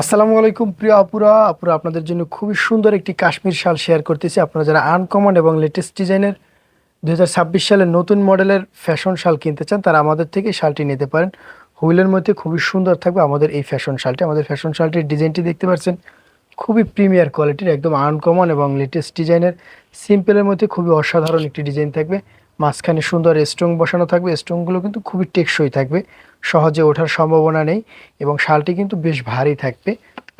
আসসালামু আলাইকুম প্রিয় আপুরা। আপুরা, আপনাদের জন্য খুবই সুন্দর একটি কাশ্মীর শাল শেয়ার করতেছি। আপনারা যারা আনকমন এবং লেটেস্ট ডিজাইনের দু হাজার ছাব্বিশ সালের নতুন মডেলের ফ্যাশন শাল কিনতে চান, তারা আমাদের থেকে শালটি নিতে পারেন। হুইলের মধ্যে খুবই সুন্দর থাকবে আমাদের এই ফ্যাশন শালটি। আমাদের ফ্যাশন শালটির ডিজাইনটি দেখতে পাচ্ছেন, খুবই প্রিমিয়ার কোয়ালিটির একদম আনকমন এবং লেটেস্ট ডিজাইনের সিম্পলের মধ্যে খুবই অসাধারণ একটি ডিজাইন থাকবে। মাঝখানে সুন্দর স্ট্রং বসানো থাকবে। স্ট্রংগুলো কিন্তু খুবই টেকসই থাকবে। সহজে ওঠার সম্ভাবনা নেই এবং শালটি কিন্তু বেশ ভারী থাকবে।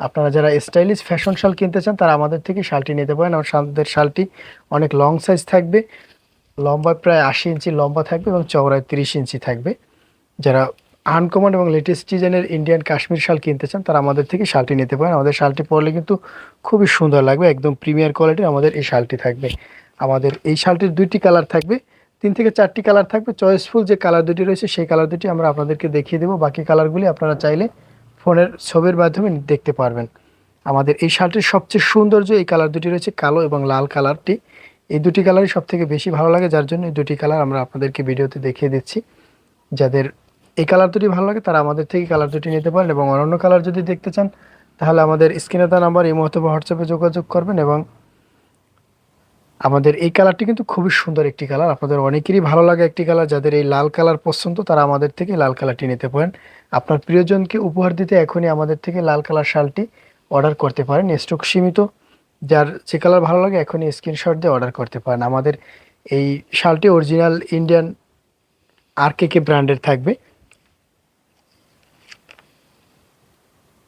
আপনারা যারা স্টাইলিশ ফ্যাশন শাল কিনতে চান, তারা আমাদের থেকে শালটি নিতে পারেন। আমার আমাদের শালটি অনেক লং সাইজ থাকবে। লম্বা প্রায় আশি ইঞ্চি লম্বা থাকবে এবং চওড়ায় তিরিশ ইঞ্চি থাকবে। যারা আনকমন এবং লেটেস্ট ডিজাইনের ইন্ডিয়ান কাশ্মীর শাল কিনতে চান, তারা আমাদের থেকে শালটি নিতে পারেন। আমাদের শালটি পরলে কিন্তু খুবই সুন্দর লাগবে। একদম প্রিমিয়ার কোয়ালিটির আমাদের এই শালটি থাকবে। আমাদের এই শালটির দুইটি কালার থাকবে। তিন থেকে চারটি কালার থাকবে। চয়েসফুল যে কালার দুটি রয়েছে, সেই কালার দুটি আমরা আপনাদেরকে দেখিয়ে দেবো। বাকি কালারগুলি আপনারা চাইলে ফোনের ছবির মাধ্যমে দেখতে পারবেন। আমাদের এই শার্টের সবচেয়ে সৌন্দর্য এই কালার দুটি রয়েছে, কালো এবং লাল কালারটি এই দুটি কালারই সব থেকে বেশি ভালো লাগে, যার জন্য এই দুটি কালার আমরা আপনাদেরকে ভিডিওতে দেখিয়ে দিচ্ছি। যাদের এই কালার দুটি ভালো লাগে, তারা আমাদের থেকে কালার দুটি নিতে পারেন এবং অন্যান্য কালার যদি দেখতে চান, তাহলে আমাদের স্ক্রিনে দেওয়া নাম্বার এই মুহূর্তে হোয়াটসঅ্যাপে যোগাযোগ করবেন এবং আমাদের এই কালারটি কিন্তু খুবই সুন্দর একটি কালার। আপনাদের অনেকেরই ভালো লাগে একটি কালার, যাদের এই লাল কালার পছন্দ, তারা আমাদের থেকে লাল কালারটি নিতে পারেন। আপনার প্রিয়জনকে উপহার দিতে এখনই আমাদের থেকে লাল কালার শালটি অর্ডার করতে পারেন। স্টক সীমিত, যার যে কালার ভালো লাগে এখনই স্ক্রিনশট দিয়ে অর্ডার করতে পারেন। আমাদের এই শালটি অরিজিনাল ইন্ডিয়ান আর কে কে ব্র্যান্ডের থাকবে।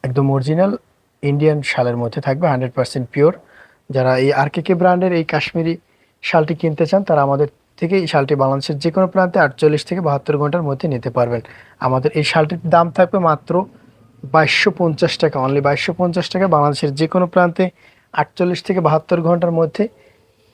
একদম অরিজিনাল ইন্ডিয়ান শালের মধ্যে থাকবে, হান্ড্রেড পিওর। যারা এই আর কে ব্র্যান্ডের এই কাশ্মীরি শালটি কিনতে চান, তারা আমাদের থেকে এই শালটি বাংলাদেশের যে কোনো প্রান্তে আটচল্লিশ থেকে বাহাত্তর ঘণ্টার মধ্যে নিতে পারবেন। আমাদের এই শালটির দাম থাকবে মাত্র বাইশশো পঞ্চাশ টাকা। অনলি বাইশশো পঞ্চাশ টাকা বাংলাদেশের যে কোনো প্রান্তে আটচল্লিশ থেকে বাহাত্তর ঘণ্টার মধ্যে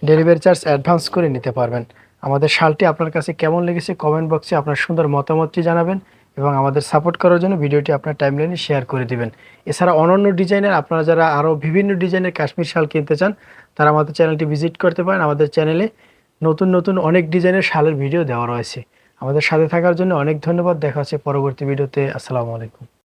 ডেলিভারি চার্জ অ্যাডভান্স করে নিতে পারবেন। আমাদের শালটি আপনার কাছে কেমন লেগেছে কমেন্ট বক্সে আপনার সুন্দর মতামতটি জানাবেন। এবং আমাদের সাপোর্ট করার জন্য ভিডিওটি আপনার টাইমলাইনে শেয়ার করে দিবেন। এছাড়া অনন্য ডিজাইনের আপনারা যারা আরও বিভিন্ন ডিজাইনের কাশ্মীর শাল কিনতে চান, তারা আমাদের চ্যানেলটি ভিজিট করতে পারেন। আমাদের চ্যানেলে নতুন নতুন অনেক ডিজাইনের শালের ভিডিও দেওয়া রয়েছে। আমাদের সাথে থাকার জন্য অনেক ধন্যবাদ। দেখা হচ্ছে পরবর্তী ভিডিওতে আসসালামু আলাইকুম।